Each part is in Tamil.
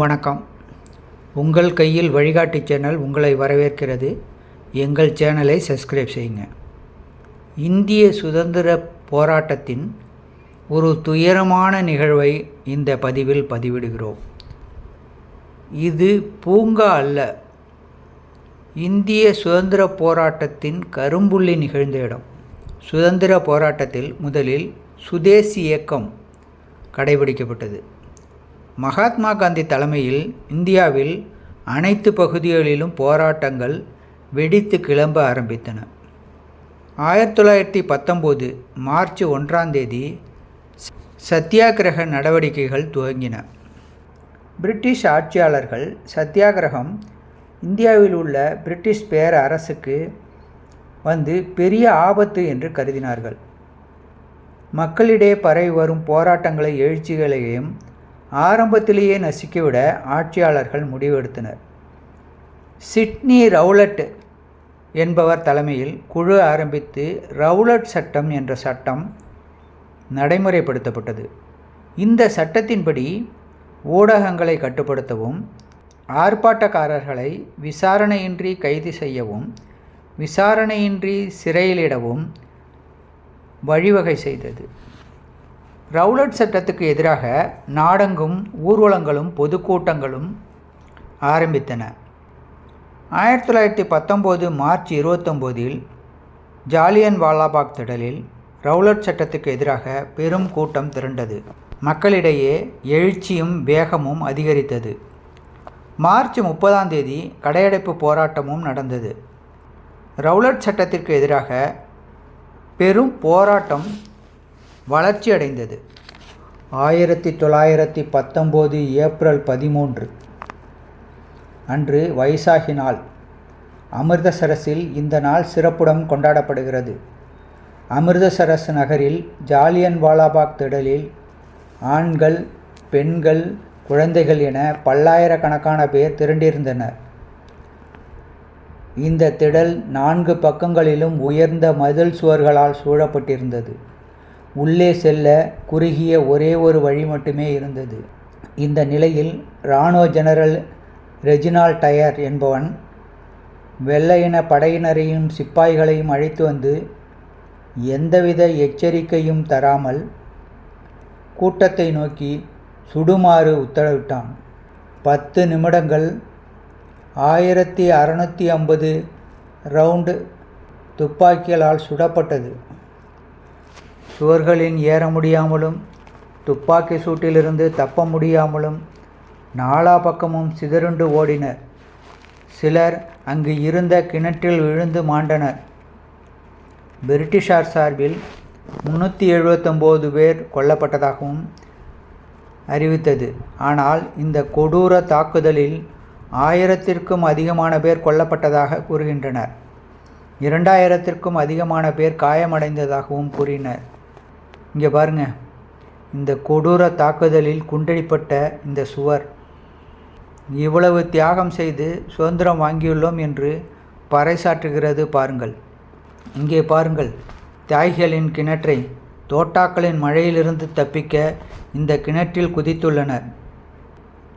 வணக்கம். உங்கள் கையில் வழிகாட்டி சேனல் உங்களை வரவேற்கிறது. எங்கள் சேனலை சப்ஸ்கிரைப் செய்யுங்க. இந்திய சுதந்திர போராட்டத்தின் ஒரு துயரமான நிகழ்வை இந்த பதிவில் பதிவிடுகிறோம். இது பூங்கா அல்ல. இந்திய சுதந்திர போராட்டத்தின் கரும்புள்ளி நிகழ்ந்த இடம். சுதந்திர போராட்டத்தில் முதலில் சுதேசி இயக்கம் கடைபிடிக்கப்பட்டது. மகாத்மா காந்தி தலைமையில் இந்தியாவில் அனைத்து பகுதிகளிலும் போராட்டங்கள் வெடித்து கிளம்ப ஆரம்பித்தன. ஆயிரத்தி தொள்ளாயிரத்தி பத்தொம்போது மார்ச் ஒன்றாம் தேதி சத்தியாகிரக நடவடிக்கைகள் துவங்கின. பிரிட்டிஷ் ஆட்சியாளர்கள் சத்தியாகிரகம் இந்தியாவில் உள்ள பிரிட்டிஷ் பேர அரசுக்கு வந்து பெரிய ஆபத்து என்று கருதினார்கள். மக்களிடையே பரவி வரும் போராட்டங்களை எழுச்சிகளையும் ஆரம்பத்திலேயே நசுக்கிவிட ஆட்சியாளர்கள் முடிவெடுத்தனர். சிட்னி ரவுலட் என்பவர் தலைமையில் குழு ஆரம்பித்து ரவுலட் சட்டம் என்ற சட்டம் நடைமுறைப்படுத்தப்பட்டது. இந்த சட்டத்தின்படி ஊடகங்களை கட்டுப்படுத்தவும் ஆர்ப்பாட்டக்காரர்களை விசாரணையின்றி கைது செய்யவும் விசாரணையின்றி சிறையிலிடவும் வழிவகை செய்தது. ரவுலட் சட்டத்துக்கு எதிராக நாடெங்கும் ஊர்வலங்களும் பொதுக்கூட்டங்களும் ஆரம்பித்தன. ஆயிரத்தி தொள்ளாயிரத்தி பத்தொம்போது மார்ச் இருபத்தொம்போதில் ஜாலியன் வாலாபாக் திடலில் ரவுலட் சட்டத்துக்கு எதிராக பெரும் கூட்டம் திரண்டது. மக்களிடையே எழுச்சியும் வேகமும் அதிகரித்தது. மார்ச் முப்பதாம் தேதி கடையடைப்பு போராட்டமும் நடந்தது. ரவுலட் சட்டத்திற்கு எதிராக பெரும் போராட்டம் வளர்ச்சி அடைந்தது. ஆயிரத்தி தொள்ளாயிரத்தி பத்தொம்போது ஏப்ரல் பதிமூன்று அன்று வைசாகி நாள் அமிர்தசரஸில் இந்த நாள் சிறப்புடன் கொண்டாடப்படுகிறது. அமிர்தசரஸ் நகரில் ஜாலியன் வாலாபாக் திடலில் ஆண்கள் பெண்கள் குழந்தைகள் என பல்லாயிரக்கணக்கான பேர் திரண்டிருந்தனர். இந்த திடல் நான்கு பக்கங்களிலும் உயர்ந்த மதில் சுவர்களால் சூழப்பட்டிருந்தது. உள்ளே செல்ல குறுகிய ஒரே ஒரு வழி மட்டுமே இருந்தது. இந்த நிலையில் இராணுவ ஜெனரல் ரெஜினால் டயர் என்பவன் வெள்ளையின படையினரையும் சிப்பாய்களையும் அழைத்து வந்து எந்தவித எச்சரிக்கையும் தராமல் கூட்டத்தை நோக்கி சுடுமாறு உத்தரவிட்டான். பத்து நிமிடங்கள் ஆயிரத்தி அறநூற்றி ஐம்பது ரவுண்டு துப்பாக்கிகளால் சுடப்பட்டது. சுவர்களின் ஏற முடியாமலும் துப்பாக்கி சூட்டிலிருந்து தப்ப முடியாமலும் நாலா பக்கமும் சிதறுண்டு ஓடினர். சிலர் அங்கு இருந்த கிணற்றில் விழுந்து மாண்டனர். பிரிட்டிஷார் சார்பில் முன்னூற்றி எழுபத்தொம்போது பேர் கொல்லப்பட்டதாகவும் அறிவித்தது. ஆனால் இந்த கொடூர தாக்குதலில் ஆயிரத்திற்கும் அதிகமான பேர் கொல்லப்பட்டதாக கூறுகின்றனர். இரண்டாயிரத்திற்கும் அதிகமான பேர் காயமடைந்ததாகவும் கூறினர். இங்கே பாருங்க. இந்த கொடூர தாக்குதலில் குண்டடிப்பட்ட இந்த சுவர். இவ்வளவு தியாகம் செய்து சுதந்திரம் வாங்கியுள்ளோம் என்று பறைசாற்றுகிறது பாருங்கள். இங்கே பாருங்கள். தியாகிகளின் கிணற்றை தோட்டாக்களின் மழையிலிருந்து தப்பிக்க இந்த கிணற்றில் குதித்துள்ளனர்.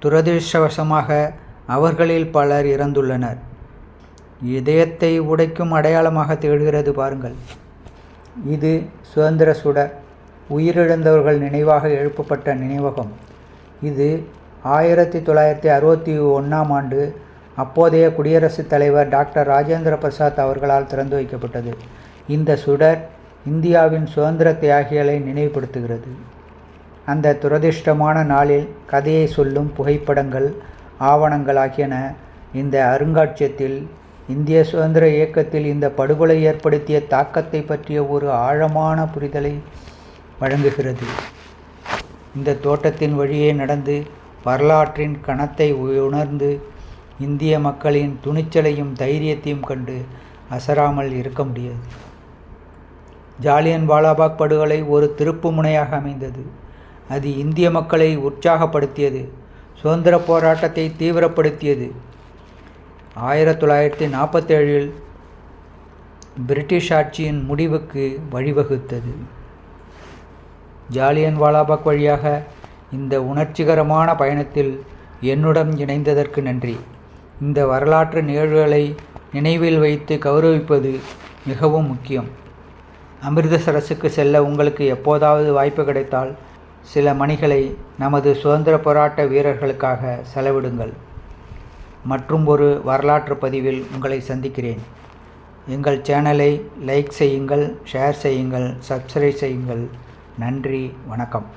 துரதிருஷ்டவசமாக அவர்களில் பலர் இறந்துள்ளனர். இதயத்தை உடைக்கும் அடையாளமாக திகழ்கிறது பாருங்கள். இது சுதந்திர சுடர். உயிரிழந்தவர்கள் நினைவாக எழுப்பப்பட்ட நினைவகம். இது ஆயிரத்தி தொள்ளாயிரத்தி அறுபத்தி ஒன்றாம் ஆண்டு அப்போதைய குடியரசுத் தலைவர் டாக்டர் ராஜேந்திர பிரசாத் அவர்களால் திறந்து வைக்கப்பட்டது. இந்த சுடர் இந்தியாவின் சுதந்திர தியாகிகளை நினைவுபடுத்துகிறது. அந்த துரதிர்ஷ்டமான நாளில் கதையை சொல்லும் புகைப்படங்கள் ஆவணங்கள் ஆகியன இந்த அருங்காட்சியத்தில் இந்திய சுதந்திர இயக்கத்தில் இந்த படுகொலை ஏற்படுத்திய தாக்கத்தை பற்றிய ஒரு ஆழமான புரிதலை வழங்குகிறது. இந்த தோட்டத்தின் வழியே நடந்து வரலாற்றின் கணத்தை உணர்ந்து இந்திய மக்களின் துணிச்சலையும் தைரியத்தையும் கண்டு அசராமல் இருக்க முடியாது. ஜாலியன் வாலாபாக் படுகொலை ஒரு திருப்பு முனையாக அமைந்தது. அது இந்திய மக்களை உற்சாகப்படுத்தியது சுதந்திர போராட்டத்தை தீவிரப்படுத்தியது. ஆயிரத்தி தொள்ளாயிரத்தி நாற்பத்தேழில் பிரிட்டிஷ் ஆட்சியின் முடிவுக்கு வழிவகுத்தது. ஜாலியன் வாலாபாக் வழியாக இந்த உணர்ச்சிகரமான பயணத்தில் என்னுடன் இணைந்ததற்கு நன்றி. இந்த வரலாற்று நிகழ்வுகளை நினைவில் வைத்து கௌரவிப்பது மிகவும் முக்கியம். அமிர்தசரஸுக்கு செல்ல உங்களுக்கு எப்போதாவது வாய்ப்பு கிடைத்தால் சில மணிகளை நமது சுதந்திர போராட்ட வீரர்களுக்காக செலவிடுங்கள். மற்றும் ஒரு வரலாற்று பதிவில் உங்களை சந்திக்கிறேன். எங்கள் சேனலை லைக் செய்யுங்கள் ஷேர் செய்யுங்கள் சப்ஸ்கிரைப் செய்யுங்கள். நன்றி வணக்கம்.